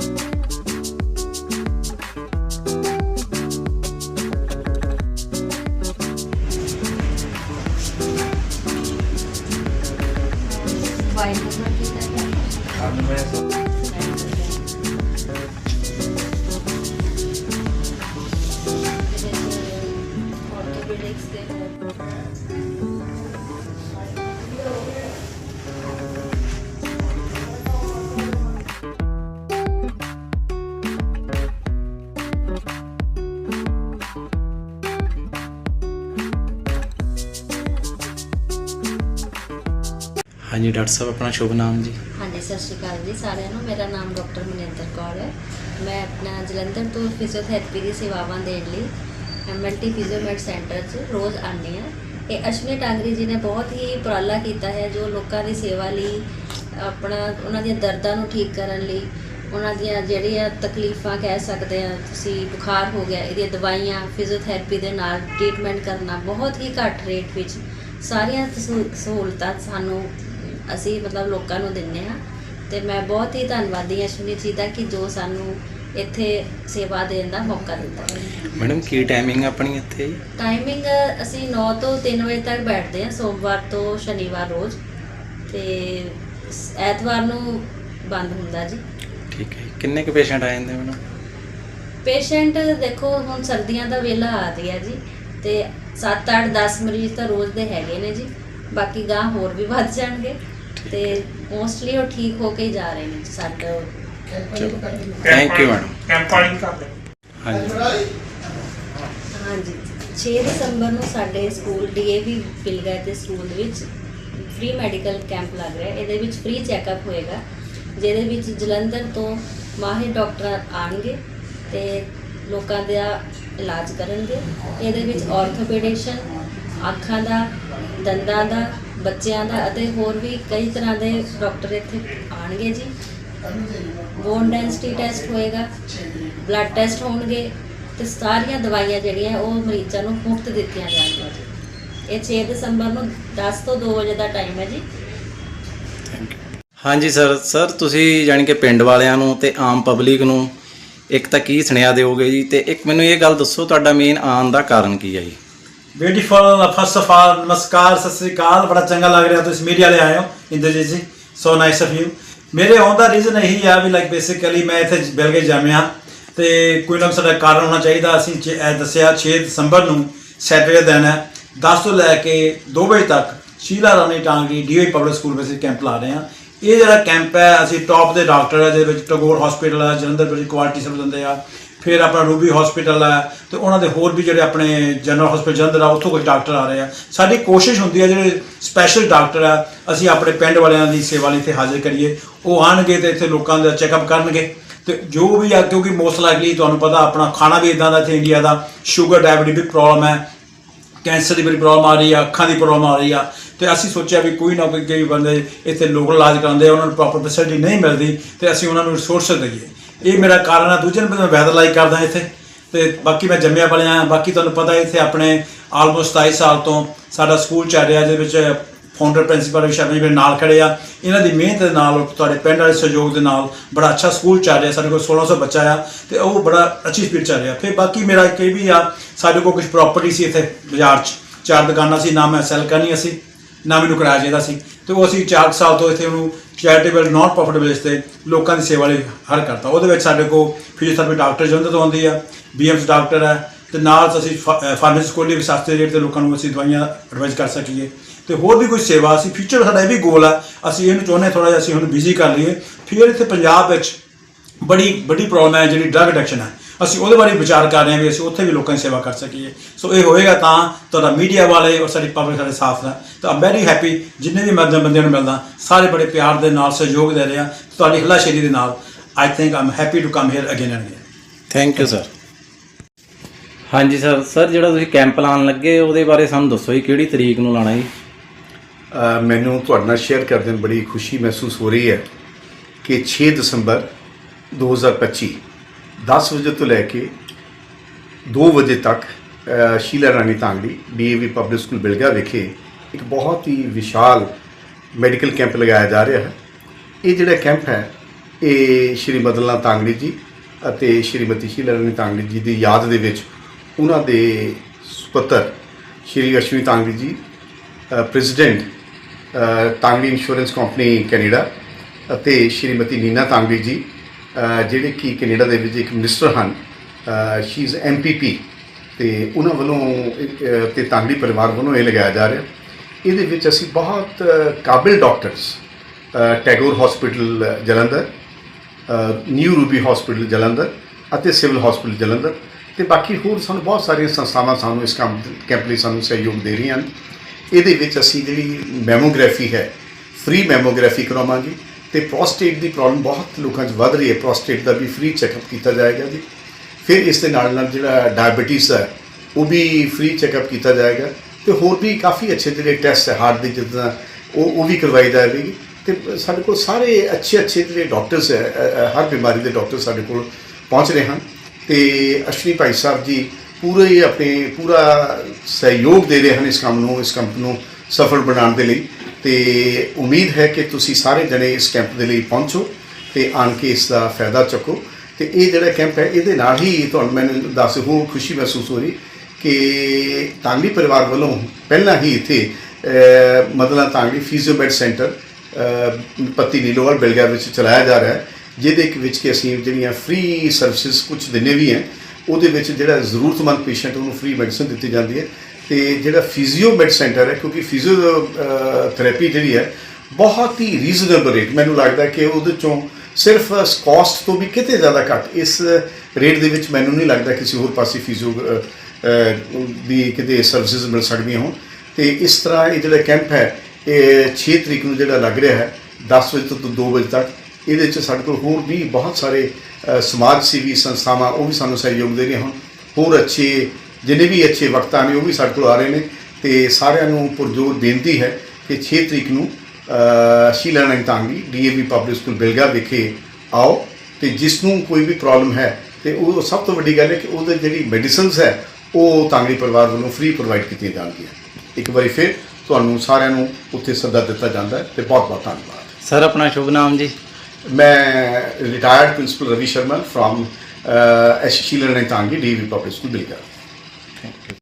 Bye. ਹਾਂਜੀ, doctor ਸਾਹਿਬ, ਆਪਣਾ ਸ਼ੁਭ ਨਾਮ ਜੀ। ਹਾਂਜੀ, ਸਤਿ ਸ਼੍ਰੀ ਅਕਾਲ ਜੀ ਸਾਰਿਆਂ ਨੂੰ। ਮੇਰਾ ਨਾਮ ਡਾਕਟਰ ਮਨਿੰਦਰ ਕੌਰ ਹੈ। ਮੈਂ ਆਪਣਾ ਜਲੰਧਰ ਤੋਂ ਫਿਜ਼ੀਓਥੈਰੇਪੀ ਦੀ ਸੇਵਾਵਾਂ ਦੇਣ ਲਈ ਐਮਐਲਟੀ ਫਿਜ਼ੀਓਮੈਡ ਸੈਂਟਰ 'ਚ ਰੋਜ਼ ਆਉਂਦੀ ਹਾਂ। ਇਹ ਅਸ਼ਵਨੀ ਟਾਂਗਰੀ ਜੀ ਨੇ ਬਹੁਤ ਹੀ ਉਪਰਾਲਾ ਕੀਤਾ ਹੈ, ਜੋ ਲੋਕਾਂ ਦੀ ਸੇਵਾ ਲਈ, ਆਪਣਾ, ਉਹਨਾਂ ਦੀਆਂ ਦਰਦਾਂ ਨੂੰ ਠੀਕ ਕਰਨ ਲਈ, ਉਹਨਾਂ ਦੀਆਂ ਜਿਹੜੀਆਂ ਤਕਲੀਫਾਂ ਕਹਿ ਸਕਦੇ ਆ ਤੁਸੀਂ ਬੁਖਾਰ ਹੋ ਗਿਆ, ਇਹਦੀਆਂ ਦਵਾਈਆਂ, ਫਿਜ਼ੀਓਥੈਰੇਪੀ ਦੇ ਨਾਲ ਟ੍ਰੀਟਮੈਂਟ ਕਰਨਾ, ਬਹੁਤ ਹੀ ਘੱਟ ਰੇਟ ਵਿੱਚ ਸਾਰੀਆਂ ਸਹੂ- ਸਹੂਲਤਾਂ ਸਾਨੂੰ ਅਸੀਂ ਮਤਲਬ ਲੋਕਾਂ ਨੂੰ ਦਿੰਨੇ ਆ ਤੇ ਮੈਂ ਬਹੁਤ ਹੀ ਧੰਨਵਾਦੀ ਹਾਂ ਅਸ਼ਵਨੀ ਜੀ ਦਾ ਕਿ ਜੋ ਸਾਨੂੰ ਇੱਥੇ ਸੇਵਾ ਦੇਣ ਦਾ ਮੌਕਾ ਦਿੱਤਾ। ਮੈਡਮ ਕੀ ਟਾਈਮਿੰਗ ਆਪਣੀ ਇੱਥੇ? ਟਾਈਮਿੰਗ ਅਸੀਂ 9 ਤੋਂ 3 ਵਜੇ ਤੱਕ ਬੈਠਦੇ ਹਾਂ ਸੋਮਵਾਰ ਤੋਂ ਸ਼ਨੀਵਾਰ ਰੋਜ਼। ਤੇ ਐਤਵਾਰ ਨੂੰ ਬੰਦ ਹੁੰਦਾ ਜੀ। ਠੀਕ ਹੈ। ਕਿੰਨੇ ਕੁ ਪੇਸ਼ੈਂਟ ਆ ਜਾਂਦੇ ਮੈਡਮ? ਪੇਸ਼ੈਂਟ ਦੇਖੋ ਹੁਣ ਸਰਦੀਆਂ ਦਾ ਵੇਲਾ ਆ ਗਿਆ ਜੀ। ਤੇ 7 8 10 ਮਰੀਜ਼ ਤਾਂ ਰੋਜ਼ ਦੇ ਹੈਗੇ ਨੇ ਜੀ। ਬਾਕੀ ਗਾਂ ਹੋਰ ਵੀ ਵੱਧ ਜਾਣਗੇ। ਤੇ ਮੋਸਟਲੀ ਉਹ ਠੀਕ ਹੋ ਕੇ ਹੀ ਜਾ ਰਹੇ ਨੇ ਚਲੋ। ਥੈਂਕ ਯੂ ਮੈਡਮ ਕੈਂਪ ਵਾਲੀ ਕਰ ਦੇ ਹਾਂਜੀ। ਹਾਂਜੀ। 6 ਦਸੰਬਰ ਨੂੰ ਸਾਡੇ ਸਕੂਲ ਡੀਏਵੀ ਪਿਲਗਾ ਦੇ ਸਕੂਲ ਦੇ ਵਿੱਚ। ਫ੍ਰੀ ਮੈਡੀਕਲ ਕੈਂਪ ਲੱਗ ਰਿਹਾ। ਹੈ ਇਹਦੇ ਵਿੱਚ ਫ੍ਰੀ ਚੈੱਕਅਪ ਹੋਏਗਾ। ਜਿਹਦੇ ਵਿੱਚ ਜਲੰਧਰ ਤੋਂ ਮਾਹਿਰ ਡਾਕਟਰ ਆਣਗੇ ਤੇ ਲੋਕਾਂ ਦਾ ਇਲਾਜ ਕਰਨਗੇ। ਇਹਦੇ ਵਿੱਚ ਆਰਥੋਪੈਡਿਸ਼ਨ ਅੱਖਾਂ ਦਾ, ਦੰਦਾਂ ਦਾ, ਬੱਚਿਆਂ ਦਾ ਅਤੇ ਹੋਰ ਵੀ ਕਈ ਤਰ੍ਹਾਂ ਦੇ ਡਾਕਟਰ ਇੱਥੇ ਆਣਗੇ ਜੀ। ਬੋਨ ਡੈਂਸਿਟੀ ਟੈਸਟ ਹੋਏਗਾ ਬਲੱਡ ਟੈਸਟ ਹੋਣਗੇ ਤੇ ਸਾਰੀਆਂ ਦਵਾਈਆਂ ਜਿਹੜੀਆਂ ਉਹ ਮਰੀਜ਼ਾਂ ਨੂੰ ਮੁਫਤ ਦਿੱਤੀਆਂ ਜਾਣਗੀਆਂ ਜੀ। ਇਹ 6 ਦਸੰਬਰ ਨੂੰ 10 ਤੋਂ 2 ਵਜੇ ਦਾ ਟਾਈਮ ਹੈ ਜੀ। ਹਾਂਜੀ ਸਰ ਸਰ ਤੁਸੀਂ ਜਾਣੀ ਕਿ ਪਿੰਡ ਵਾਲਿਆਂ ਨੂੰ ਤੇ ਆਮ ਪਬਲਿਕ ਨੂੰ ਇੱਕ ਤਾਂ ਕੀ ਸੁਨੇਹਾ ਦਿਓਗੇ ਜੀ ਤੇ ਇੱਕ ਮੈਨੂੰ ਇਹ ਗੱਲ ਦੱਸੋ ਤੁਹਾਡਾ ਮੇਨ ਆਉਣ ਦਾ ਕਾਰਨ ਕੀ ਹੈ ਜੀ? ਬਿਊਟੀਫੁਲ ਫਸਟ ਆਫ ਆਲ ਨਮਸਕਾਰ ਸਤਿ ਸ੍ਰੀ ਅਕਾਲ, ਬੜਾ ਚੰਗਾ ਲੱਗ ਰਿਹਾ ਤੁਸੀਂ ਮੀਡੀਆ ਵਾਲੇ ਆਏ ਹੋ, ਇੰਦਰਜੀਤ ਜੀ ਸੋ ਨਾਈਸ ਆਫ ਯੂ ਮੇਰੇ ਆਉਣ ਦਾ ਰੀਜ਼ਨ ਇਹੀ ਆ ਵੀ ਲਾਈਕ ਬੇਸਿਕਲੀ ਮੈਂ ਇੱਥੇ ਬਿਲਗੇ ਜਾਮਿਆ, ਤੇ ਕੋਈ ਨਾ ਕੋਈ ਸਾਡਾ ਕਾਰਨ ਹੋਣਾ ਚਾਹੀਦਾ, ਅਸੀਂ ਦੱਸਿਆ 6 ਦਸੰਬਰ ਨੂੰ ਸੈਟਰਡੇ ਦਿਨ ਹੈ 10 ਤੋਂ ਲੈ ਕੇ 2 ਵਜੇ ਤੱਕ Sheela Rani Tangi DOE public school ਵਿੱਚ ਕੈਂਪ ਲਾ ਰਹੇ ਹਾਂ। ਇਹ ਜਿਹੜਾ ਕੈਂਪ ਹੈ, ਅਸੀਂ ਟੌਪ ਦੇ ਡਾਕਟਰ ਹੈ, ਜਿਹਦੇ ਵਿੱਚ ਟਗੋਰ ਹਸਪੀਟਲ ਹੈ, ਜਲੰਧਰ ਵਿੱਚ ਕੁਆਲਿਟੀ ਸਰਵਿਸ ਦਿੰਦੇ ਆ ਫਿਰ ਆਪਣਾ ਰੂਬੀ ਹਸਪੀਟਲ ਹੈ ਤੇ ਉਹਨਾਂ ਦੇ ਹੋਰ ਵੀ ਜਿਹੜੇ ਆਪਣੇ ਜਨਰਲ ਹਸਪੀਟਲ ਜਲੰਧਰ ਆ, ਉੱਥੋਂ ਕੁਝ ਡਾਕਟਰ ਆ ਰਹੇ ਆ। ਸਾਡੀ ਕੋਸ਼ਿਸ਼ ਹੁੰਦੀ ਹੈ ਜਿਹੜੇ ਸਪੈਸ਼ਲ ਡਾਕਟਰ ਆ, ਅਸੀਂ ਆਪਣੇ ਪਿੰਡ ਵਾਲਿਆਂ ਦੀ ਸੇਵਾ ਲਈ ਇੱਥੇ ਹਾਜ਼ਰ ਕਰੀਏ। ਉਹ ਆਣਗੇ ਤੇ ਇੱਥੇ ਲੋਕਾਂ ਦਾ ਚੈੱਕਅਪ ਕਰਨਗੇ। ਤੇ ਜੋ ਵੀ ਆ, ਕਿਉਂਕਿ ਮੋਸਟ ਲਾਈਕਲੀ ਤੁਹਾਨੂੰ ਪਤਾ, ਆਪਣਾ ਖਾਣਾ ਵੀ ਇਦਾਂ ਦਾ ਇੱਥੇ ਇੰਡੀਆ ਦਾ ਸ਼ੂਗਰ ਡਾਇਬੀਟਿਸ ਵੀ ਪ੍ਰੋਬਲਮ ਹੈ ਕੈਂਸਰ ਦੀ ਬੜੀ ਪ੍ਰੋਬਲਮ ਆ ਰਹੀ ਆ, ਅੱਖਾਂ ਦੀ ਪ੍ਰੋਬਲਮ ਆ ਰਹੀ ਆ। ਤੇ ਅਸੀਂ ਸੋਚਿਆ ਵੀ ਕੋਈ ਨਾ ਕੋਈ, ਕਈ ਬੰਦੇ ਇੱਥੇ ਲੋਕਲ ਇਲਾਜ ਕਰਾਉਂਦੇ ਆ, ਉਹਨਾਂ ਨੂੰ ਪ੍ਰੋਪਰ ਫੈਸਿਲਿਟੀ ਨਹੀਂ ਮਿਲਦੀ, ਤੇ ਅਸੀਂ ਉਹਨਾਂ ਨੂੰ ਰਿਸੋਰਸ ਦਈਏ। ਇਹ ਮੇਰਾ ਕਾਰਨ ਆ, ਦੂਜੇ ਨੰਬਰ ਮੈਂ ਵੈਦਰ ਲਾਈਕ ਕਰਦਾ ਇੱਥੇ। ਤੇ ਬਾਕੀ ਮੈਂ ਜੰਮਿਆ ਪਲਿਆ ਬਾਕੀ ਤੁਹਾਨੂੰ ਪਤਾ ਇੱਥੇ ਆਪਣੇ ਆਲਮੋਸਟ 27 ਸਾਲ ਤੋਂ ਸਾਡਾ ਸਕੂਲ ਚੱਲ ਰਿਹਾ, ਜਿਹਦੇ ਵਿੱਚ ਫਾਊਂਡਰ ਪ੍ਰਿੰਸੀਪਲ ਵੀ ਸ਼ਰਮੀ ਮੇਰੇ ਨਾਲ ਖੜੇ ਆ। ਇਹਨਾਂ ਦੀ ਮਿਹਨਤ ਦੇ ਨਾਲ, ਤੁਹਾਡੇ ਪਿੰਡ ਵਾਲੇ ਸਹਿਯੋਗ ਦੇ ਨਾਲ ਬੜਾ ਅੱਛਾ ਸਕੂਲ ਚੱਲ ਰਿਹਾ। ਸਾਡੇ ਕੋਲ 1600 ਬੱਚਾ ਆ ਤੇ ਉਹ ਬੜਾ ਅੱਛੀ ਸਪੀਡ ਚੱਲ ਰਿਹਾ। ਫਿਰ ਬਾਕੀ ਮੇਰਾ ਇੱਕ ਇਹ ਵੀ ਆ, ਸਾਡੇ ਕੋਲ ਕੁਝ ਪ੍ਰਾਪਰਟੀ ਸੀ ਇੱਥੇ ਬਾਜ਼ਾਰ 'ਚ। ਚਾਰ ਦੁਕਾਨਾਂ ਸੀ, ਨਾ ਮੈਂ ਸੈਲ ਕਰਨੀ ਸੀ, ਨਾ ਮੈਨੂੰ ਕਿਰਾਇਆ ਚਾਹੀਦਾ ਸੀ। ਤੇ ਉਹ ਅਸੀਂ 4 ਸਾਲ ਤੋਂ ਇੱਥੇ ਉਹਨੂੰ ਚੈਰੀਟੇਬਲ ਨਾਨ ਪ੍ਰੋਫਿਟ ਬੇਸ ਤੇ ਲੋਕਾਂ ਦੀ ਸੇਵਾ ਲਈ ਹਰ ਕਰਤਾ। ਉਹਦੇ ਵਿੱਚ ਸਾਡੇ ਕੋਲ ਫਿਜ਼ੀਓਥੈਰੇਪੀ ਡਾਕਟਰ ਜਲੰਧਰ ਤੋਂ ਆਉਂਦੀ ਆ ਬੀਐਮਸ ਡਾਕਟਰ ਹੈ ਤੇ ਨਾਲ ਅਸੀਂ ਫਾਰਮੇਸੀ ਕੋਲ ਵੀ ਸਸਤੇ ਰੇਟ ਤੇ ਲੋਕਾਂ ਨੂੰ ਅਸੀਂ ਦਵਾਈਆਂ ਐਡਵਾਈਸ ਕਰ ਸਕੀਏ। ਤੇ ਹੋਰ ਵੀ ਕੋਈ ਸੇਵਾ, ਅਸੀਂ ਫਿਊਚਰ ਸਾਡਾ ਇਹ ਵੀ ਗੋਲ ਆ, ਅਸੀਂ ਇਹਨੂੰ ਚਾਹੁੰਦੇ ਥੋੜਾ ਜਿਹਾ ਅਸੀਂ ਹੁਣ ਬਿਜ਼ੀ ਕਰ ਲਈਏ। ਫਿਰ ਇੱਥੇ ਪੰਜਾਬ ਵਿੱਚ ਬੜੀ ਵੱਡੀ ਪ੍ਰੋਬਲਮ ਹੈ ਜਿਹੜੀ ਡਰਗ ਐਡਿਕਸ਼ਨ ਹੈ ਅਸੀਂ ਉਹਦੇ ਬਾਰੇ ਵਿਚਾਰ ਕਰ ਰਹੇ ਹਾਂ ਵੀ ਅਸੀਂ ਉੱਥੇ ਵੀ ਲੋਕਾਂ ਦੀ ਸੇਵਾ ਕਰ ਸਕੀਏ। ਸੋ ਇਹ ਹੋਏਗਾ ਤਾਂ ਤੁਹਾਡਾ ਮੀਡੀਆ ਵਾਲੇ ਔਰ ਸਾਡੀ ਪਬਲਿਕ ਸਾਡੇ ਸਾਥ ਦਾ। ਤਾਂ ਆਮ ਵੈਰੀ ਹੈਪੀ ਜਿੰਨੇ ਵੀ ਮਦਦ ਬੰਦਿਆਂ ਨੂੰ ਮਿਲਦਾ ਸਾਰੇ ਬੜੇ ਪਿਆਰ ਦੇ ਨਾਲ ਸਹਿਯੋਗ ਦੇ ਰਹੇ ਆ ਤੁਹਾਡੀ ਹਲਾਸ਼ੇਰੀ ਦੇ ਨਾਲ। I think am happy to come here again and again thank you sir ਹਾਂਜੀ ਸਰ ਸਰ ਜਿਹੜਾ ਤੁਸੀਂ ਕੈਂਪ ਲਾਉਣ ਲੱਗੇ ਉਹਦੇ ਬਾਰੇ ਸਾਨੂੰ ਦੱਸੋ ਜੀ ਕਿਹੜੀ ਤਰੀਕ ਨੂੰ ਲਾਣਾ ਜੀ? ਅ, ਮੈਨੂੰ ਤੁਹਾਡੇ ਨਾਲ ਸ਼ੇਅਰ ਕਰਦੇ ਬੜੀ ਖੁਸ਼ੀ ਮਹਿਸੂਸ ਹੋ ਰਹੀ ਹੈ ਕਿ 6 ਦਸੰਬਰ 2025 10 ਵਜੇ ਤੋਂ ਲੈ ਕੇ 2 ਵਜੇ ਤੱਕ Sheela Rani Tangri DAV public school Bilga ਵਿਖੇ ਇੱਕ ਬਹੁਤ ਹੀ ਵਿਸ਼ਾਲ ਮੈਡੀਕਲ ਕੈਂਪ ਲਗਾਇਆ ਜਾ ਰਿਹਾ ਹੈ। ਇਹ ਜਿਹੜਾ ਕੈਂਪ ਹੈ, ਇਹ ਸ਼੍ਰੀ ਮਦਨ ਲਾਲ ਤਾਂਗੜੀ ਜੀ ਅਤੇ ਸ਼੍ਰੀਮਤੀ ਸ਼ੀਲਾ ਰਾਣੀ ਤਾਂਗੜੀ ਜੀ ਦੀ ਯਾਦ ਦੇ ਵਿੱਚ ਉਹਨਾਂ ਦੇ ਸੁਪੁੱਤਰ Shri Ashwani Tangri ji president Tangri insurance company Canada ਅਤੇ ਸ਼੍ਰੀਮਤੀ ਨੀਨਾ ਤਾਂਗੜੀ ਜੀ ਜਿਹੜੇ ਕਿ ਕੈਨੇਡਾ ਦੇ ਵਿੱਚ ਇੱਕ ਮਿਨਿਸਟਰ ਹਨ ਸ਼ੀ ਇਜ਼ ਐਮਪੀਪੀ ਤੇ ਉਹਨਾਂ ਵੱਲੋਂ ਅ, ਤੇ ਤਾਂਗੜੀ ਪਰਿਵਾਰ ਵੱਲੋਂ ਇਹ ਲਗਾਇਆ ਜਾ ਰਿਹਾ। ਇਹਦੇ ਵਿੱਚ ਅਸੀਂ ਬਹੁਤ ਕਾਬਿਲ doctors Tagore hospital Jalandhar new Ruby hospital Jalandhar ਅਤੇ ਸਿਵਲ ਹਸਪੀਟਲ ਜਲੰਧਰ। ਤੇ ਬਾਕੀ ਹੋਰ ਸਾਨੂੰ ਬਹੁਤ ਸਾਰੀਆਂ ਸੰਸਥਾਵਾਂ ਸਾਨੂੰ ਇਸ ਕੰਮ ਕੈਂਪ ਲਈ ਸਾਨੂੰ ਸਹਿਯੋਗ ਦੇ ਰਹੀਆਂ ਹਨ। ਇਹਦੇ ਵਿੱਚ ਅਸੀਂ ਜਿਹੜੀ ਮੈਮੋਗ੍ਰਾਫੀ ਹੈ ਫ੍ਰੀ ਮੈਮੋਗ੍ਰਾਫੀ ਕਰਾਵਾਂਗੇ ਤੇ ਪ੍ਰੋਸਟੇਟ ਦੀ ਪ੍ਰੋਬਲਮ ਬਹੁਤ ਲੋਕਾਂ 'ਚ ਵੱਧ ਰਹੀ ਹੈ। ਪ੍ਰੋਸਟੇਟ ਦਾ ਵੀ ਫ੍ਰੀ ਚੈੱਕਅਪ ਕੀਤਾ ਜਾਏਗਾ ਜੀ। ਫਿਰ ਇਸ ਦੇ ਨਾਲ ਨਾਲ ਜਿਹੜਾ ਡਾਇਬੀਟੀਜ਼ ਹੈ, ਉਹ ਵੀ ਫ੍ਰੀ ਚੈੱਕਅਪ ਕੀਤਾ ਜਾਏਗਾ ਤੇ ਹੋਰ ਵੀ ਕਾਫੀ ਅੱਛੇ ਜਿਹੜੇ ਟੈਸਟ ਹੈ, ਹਾਰਟ ਦੇ ਜਿੱਦਾਂ ਉਹ ਉਹ ਵੀ ਕਰਵਾਈ ਜਾਵੇਗੀ ਤੇ ਸਾਡੇ ਕੋਲ ਸਾਰੇ ਅੱਛੇ ਅੱਛੇ ਜਿਹੜੇ ਡਾਕਟਰਸ ਹੈ ਹਰ ਬਿਮਾਰੀ ਦੇ ਡਾਕਟਰ ਸਾਡੇ ਕੋਲ ਪਹੁੰਚ ਰਹੇ ਹਨ। ਤੇ ਅਸ਼ਵਨੀ ਭਾਈ ਸਾਹਿਬ ਜੀ ਪੂਰੇ ਆਪਣੇ, ਪੂਰਾ ਸਹਿਯੋਗ ਦੇ ਰਹੇ ਹਨ ਇਸ ਕੰਮ ਨੂੰ, ਇਸ ਕੰਪ ਨੂੰ ਸਫਲ ਬਣਾਉਣ ਦੇ ਲਈ। ਤੇ ਉਮੀਦ ਹੈ ਕਿ ਤੁਸੀਂ ਸਾਰੇ ਜਣੇ ਇਸ ਕੈਂਪ ਦੇ ਲਈ ਪਹੁੰਚੋ ਤੇ ਆਣ ਕੇ ਇਸ ਦਾ ਫਾਇਦਾ ਚੁੱਕੋ। ਤੇ ਇਹ ਜਿਹੜਾ ਕੈਂਪ ਹੈ, ਇਹਦੇ ਨਾਲ ਹੀ ਤੁਹਾਨੂੰ ਮੈਨੂੰ ਦੱਸ ਹੋ ਖੁਸ਼ੀ ਮਹਿਸੂਸ ਹੋ ਰਹੀ ਕਿ ਤਾਂਗੜੀ ਪਰਿਵਾਰ ਵੱਲੋਂ ਪਹਿਲਾਂ ਹੀ ਇੱਥੇ ਮਤਲਬ ਮਦਲਾ ਤਾਂਗੜੀ ਫਿਜ਼ੀਓਮੈਡ ਸੈਂਟਰ ਪੱਤੀ ਨੀਲੋਵਾਲ ਬੇਲਗਿਆ ਵਿੱਚ ਚਲਾਇਆ ਜਾ ਰਿਹਾ ਹੈ, ਜਿਹਦੇ ਵਿੱਚ ਕਿ ਅਸੀਂ ਜਿਹੜੀਆਂ ਫ੍ਰੀ ਸਰਵਿਸਿਜ਼ ਕੁਝ ਦਿਨੇ ਵੀ ਹੈ, ਉਹਦੇ ਵਿੱਚ ਜਿਹੜਾ ਜ਼ਰੂਰਤਮੰਦ ਪੇਸ਼ੈਂਟ ਉਹਨੂੰ ਫ੍ਰੀ ਮੈਡੀਸਨ ਦਿੱਤੀ ਜਾਂਦੀ ਹੈ। ਤੇ ਜਿਹੜਾ ਫਿਜ਼ੀਓਮੈਡ ਸੈਂਟਰ ਹੈ, ਕਿਉਂਕਿ ਫਿਜ਼ੀਓ ਥੈਰੇਪੀ ਜਿਹੜੀ ਹੈ, ਬਹੁਤ ਹੀ ਰੀਜ਼ਨੇਬਲ ਰੇਟ ਮੈਨੂੰ ਲੱਗਦਾ ਕਿ ਉਹਦੇ ਚੋਂ ਸਿਰਫ ਕਾਸਟ ਤੋਂ ਵੀ ਕਿਤੇ ਜ਼ਿਆਦਾ ਘੱਟ, ਇਸ ਰੇਟ ਦੇ ਵਿੱਚ ਮੈਨੂੰ ਨਹੀਂ ਲੱਗਦਾ ਕਿਸੇ ਹੋਰ ਪਾਸੇ ਫਿਜ਼ੀਓ ਦੀ ਕਿਤੇ ਸਰਵਿਸਿਜ਼ ਮਿਲ ਸਕਦੀਆਂ ਹੋਣ। ਤੇ ਇਸ ਤਰ੍ਹਾਂ ਇਹ ਜਿਹੜਾ ਕੈਂਪ ਹੈ, ਇਹ 6 ਤਰੀਕ ਨੂੰ ਜਿਹੜਾ ਲੱਗ ਰਿਹਾ ਹੈ 10 ਵਜੇ ਤੋਂ 2 ਵਜੇ ਤੱਕ, ਇਹਦੇ ਵਿੱਚ ਸਾਡੇ ਕੋਲ ਹੋਰ ਵੀ ਬਹੁਤ ਸਾਰੇ ਸਮਾਜ ਸੇਵੀ ਸੰਸਥਾਵਾਂ, ਉਹ ਵੀ ਸਾਨੂੰ ਸਹਿਯੋਗ ਦੇ ਰਹੀਆਂ ਹਨ ਹੋਰ ਅੱਛੇ ਜਿੰਨੇ ਵੀ ਅੱਛੇ ਵਕਤਾਂ ਨੇ ਉਹ ਵੀ ਸਾਡੇ ਕੋਲ ਆ ਰਹੇ ਨੇ ਤੇ ਸਾਰਿਆਂ ਨੂੰ ਪੁਰਜੋਰ ਬੇਨਤੀ ਹੈ ਕਿ 6 ਤਰੀਕ ਨੂੰ ਸ਼ੀਲਾ ਨੰਗ Tangi DAV public school Bilga ਵਿਖੇ ਆਓ ਤੇ ਜਿਸ ਨੂੰ ਕੋਈ ਵੀ ਪ੍ਰੋਬਲਮ ਹੈ ਤੇ ਉਹ ਸਭ ਤੋਂ ਵੱਡੀ ਗੱਲ ਹੈ ਕਿ ਉਹਦੇ ਜਿਹੜੀ ਮੈਡੀਸਿਨਸ ਹੈ ਉਹ ਤਾਂਗੜੀ ਪਰਿਵਾਰ ਵੱਲੋਂ ਫ੍ਰੀ ਪ੍ਰੋਵਾਈਡ ਕੀਤੀਆਂ ਜਾਣਗੀਆਂ। ਇੱਕ ਵਾਰੀ ਫਿਰ ਤੁਹਾਨੂੰ ਸਾਰਿਆਂ ਨੂੰ ਉੱਥੇ ਸੱਦਾ ਦਿੱਤਾ ਜਾਂਦਾ ਹੈ ਤੇ ਬਹੁਤ ਬਹੁਤ ਧੰਨਵਾਦ। ਸਰ ਆਪਣਾ ਸ਼ੁਭ ਨਾਮ ਜੀ। ਮੈਂ retired principal Ravi Sharma from S Sheela ਨੇ Tangi DAV public school Bilga. Thank you